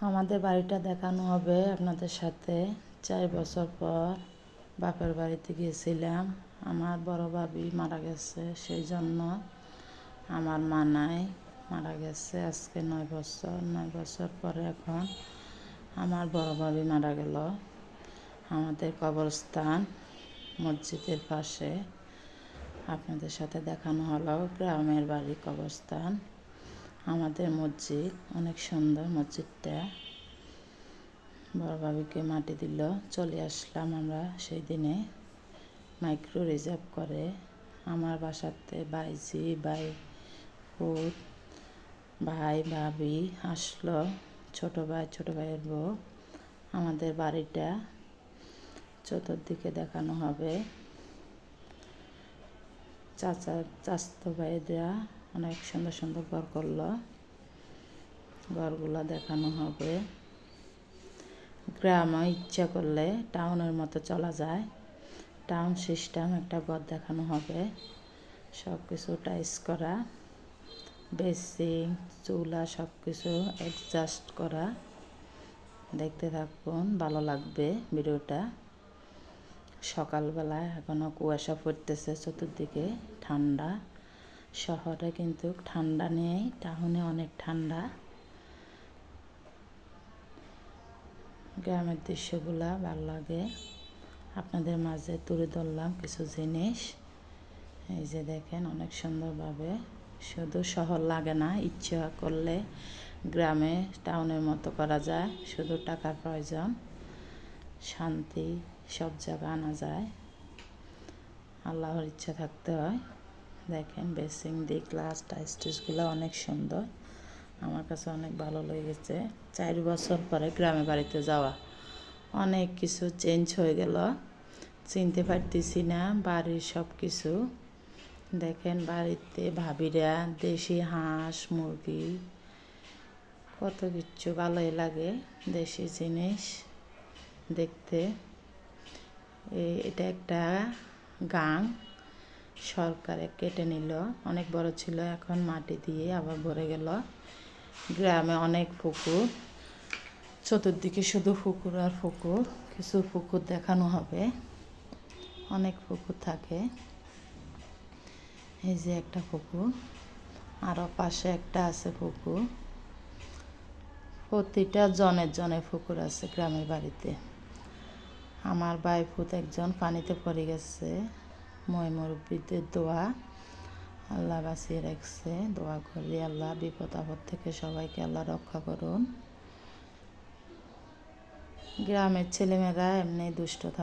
আমাদের বাড়িটা দেখানো হবে আপনাদের সাথে। চার বছর পর বাপের বাড়িতে গিয়েছিলাম। আমার বড় ভাবি মারা গেছে, সেই জন্য আমার মা নাই, মারা গেছে আজকে নয় বছর। নয় বছর পরে এখন আমার বড় ভাবি মারা গেল। আমাদের কবরস্থান মসজিদের পাশে। আপনাদের সাথে দেখানো হলো গ্রামের বাড়ি কবরস্থান। আমাদের মসজিদ, অনেক সুন্দর মসজিদটা। বড় ভাবিকে মাটি দিল, চলে আসলাম আমরা সেই দিনে। মাইক্রো রিজার্ভ করে। আমার বাসাতে বাইজি, বাই ফুট ভাই, ভাবি আসলো, ছোট ভাই, ছোট ভাইয়ের বউ। আমাদের বাড়িটা চতুর্দিকে দেখানো হবে। চাচা, চাস্তো ভাইরা অনেক সুন্দর সুন্দর ঘর করল। ঘরগুলো দেখানো হবে। গ্রামে ইচ্ছা করলে টাউনের মতো চলা যায়। টাউন সিস্টেম, একটা ঘর দেখানো হবে। সব কিছু টাইস করা বেসিং চুলা সব কিছু অ্যাডজাস্ট করা। দেখতে থাকুন, ভালো লাগবে ভিডিওটা। সকালবেলায় এখনও কুয়াশা পড়তেছে, চতুর্দিকে ঠান্ডা। শহরে কিন্তু ঠান্ডা নেই, টাউনে অনেক ঠান্ডা। গ্রামের দৃশ্যগুলা ভালো লাগে। আপনাদের মাঝে তুলে ধরলাম কিছু জিনিস। এই যে দেখেন, অনেক সুন্দরভাবে। শুধু শহর লাগে না, ইচ্ছা করলে গ্রামে, টাউনের মতো করা যায়। শুধু টাকার প্রয়োজন, শান্তি, সব জায়গা আনা যায়। আল্লাহর ইচ্ছা থাকতে হয়। দেখেন বেসিং দি গ্লাস টাইস্টিসগুলো অনেক সুন্দর। আমার কাছে অনেক ভালো লেগেছে। চার বছর পরে গ্রামে বাড়িতে যাওয়া। অনেক কিছু চেঞ্জ হয়ে গেল। চিনতে পারতেছি না বাড়ির সব কিছু দেখেন, বাড়িতে ভাবিরা, দেশি হাঁস, মুরগি, কত কিছু ভালোই লাগে দেশি জিনিস দেখতে। এটা একটা গাং। সরকারে কেটে নিল। অনেক বড় ছিল, এখন মাটি দিয়ে আবার ভরে গেল। গ্রামে অনেক পুকুর, চতুর্দিকে শুধু পুকুর আর পুকুর, কিছু পুকুর দেখানো হবে। অনেক পুকুর থাকে। এই যে একটা পুকুর আরও পাশে একটা আছে পুকুর। প্রতিটা জনের জনের পুকুর আছে গ্রামের বাড়িতে। আমার ফুত একজন পানিতে পড়ে গেছে। মই মুরব্বীদের দোয়া। আল্লাহ বাঁচিয়ে রাখছে। দোয়া করি আল্লাহ, বিপদ আপদ থেকে সবাইকে আল্লাহ রক্ষা করুন। গ্রামের ছেলেমেয়েরা এমনি দুষ্ট থাকে